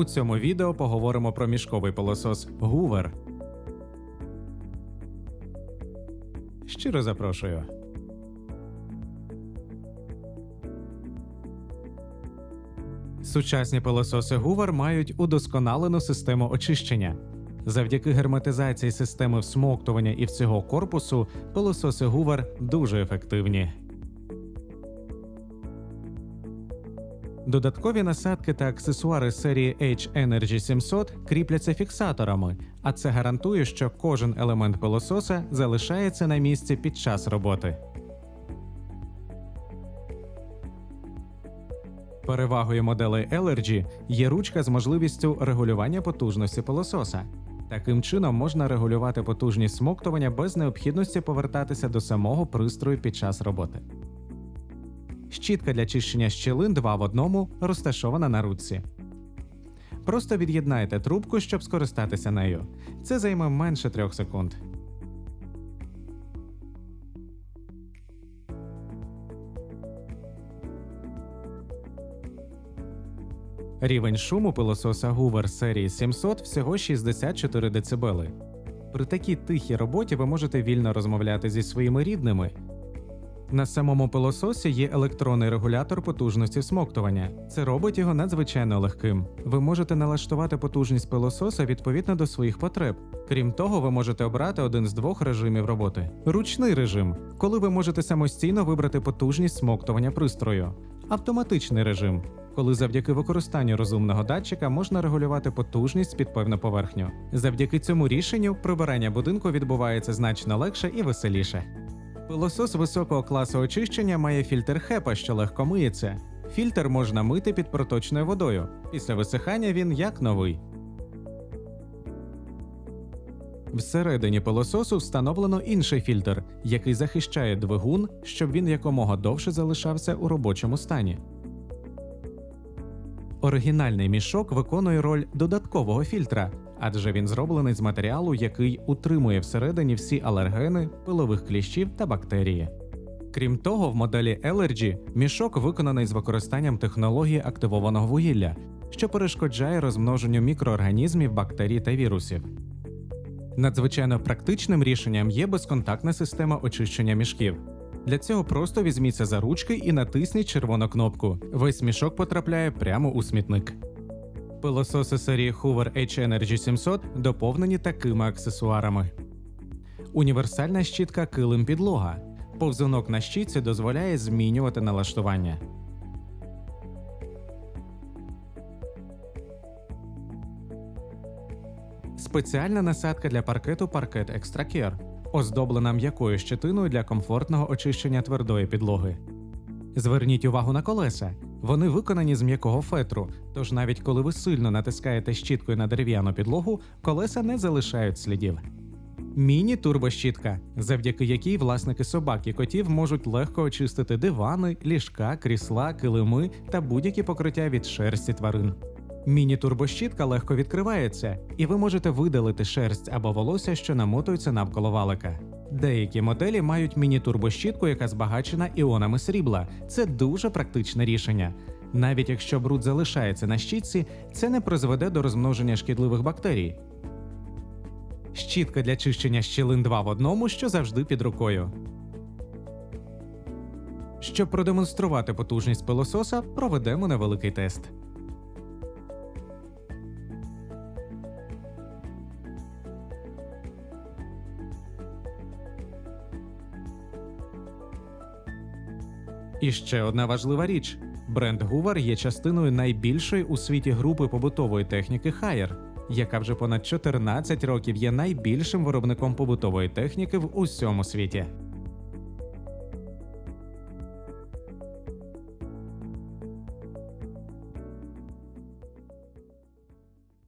У цьому відео поговоримо про мішковий пилосос Hoover. Щиро запрошую. Сучасні пилососи Hoover мають удосконалену систему очищення. Завдяки герметизації системи всмоктування і всього корпусу пилососи Hoover дуже ефективні. Додаткові насадки та аксесуари серії H-Energy 700 кріпляться фіксаторами, а це гарантує, що кожен елемент пилососа залишається на місці під час роботи. Перевагою моделей Allergy є ручка з можливістю регулювання потужності пилососа. Таким чином можна регулювати потужність смоктування без необхідності повертатися до самого пристрою під час роботи. Щітка для чищення щілин 2 в одному розташована на ручці. Просто від'єднайте трубку, щоб скористатися нею. Це займе менше 3 секунд. Рівень шуму пилососа Hoover серії 700 всього 64 дБ. При такій тихій роботі ви можете вільно розмовляти зі своїми рідними. На самому пилососі є електронний регулятор потужності смоктування. Це робить його надзвичайно легким. Ви можете налаштувати потужність пилососа відповідно до своїх потреб. Крім того, ви можете обрати один з двох режимів роботи: ручний режим, коли ви можете самостійно вибрати потужність смоктування пристрою, автоматичний режим, коли завдяки використанню розумного датчика можна регулювати потужність під певну поверхню. Завдяки цьому рішенню прибирання будинку відбувається значно легше і веселіше. Пилосос високого класу очищення має фільтр хепа, що легко миється. Фільтр можна мити під проточною водою. Після висихання він як новий. Всередині пилососу встановлено інший фільтр, який захищає двигун, щоб він якомога довше залишався у робочому стані. Оригінальний мішок виконує роль додаткового фільтра, адже він зроблений з матеріалу, який утримує всередині всі алергени, пилових кліщів та бактерії. Крім того, в моделі Allergy мішок виконаний з використанням технології активованого вугілля, що перешкоджає розмноженню мікроорганізмів, бактерій та вірусів. Надзвичайно практичним рішенням є безконтактна система очищення мішків. Для цього просто візьміться за ручки і натисніть червону кнопку. Весь мішок потрапляє прямо у смітник. Пилососи серії Hoover H-Energy 700 доповнені такими аксесуарами: універсальна щітка килим підлога. Повзунок на щітці дозволяє змінювати налаштування. Спеціальна насадка для паркету Extra Care, оздоблена м'якою щетиною для комфортного очищення твердої підлоги. Зверніть увагу на колеса. Вони виконані з м'якого фетру, тож навіть коли ви сильно натискаєте щіткою на дерев'яну підлогу, колеса не залишають слідів. Міні-турбощітка, завдяки якій власники собак і котів можуть легко очистити дивани, ліжка, крісла, килими та будь-які покриття від шерсті тварин. Міні-турбощітка легко відкривається, і ви можете видалити шерсть або волосся, що намотуються навколо валика. Деякі моделі мають міні-турбощітку, яка збагачена іонами срібла. Це дуже практичне рішення. Навіть якщо бруд залишається на щітці, це не призведе до розмноження шкідливих бактерій. Щітка для чищення щілин 2 в одному, що завжди під рукою. Щоб продемонструвати потужність пилососа, проведемо невеликий тест. І ще одна важлива річ: бренд Гувар є частиною найбільшої у світі групи побутової техніки Haier, яка вже понад 14 років є найбільшим виробником побутової техніки в усьому світі.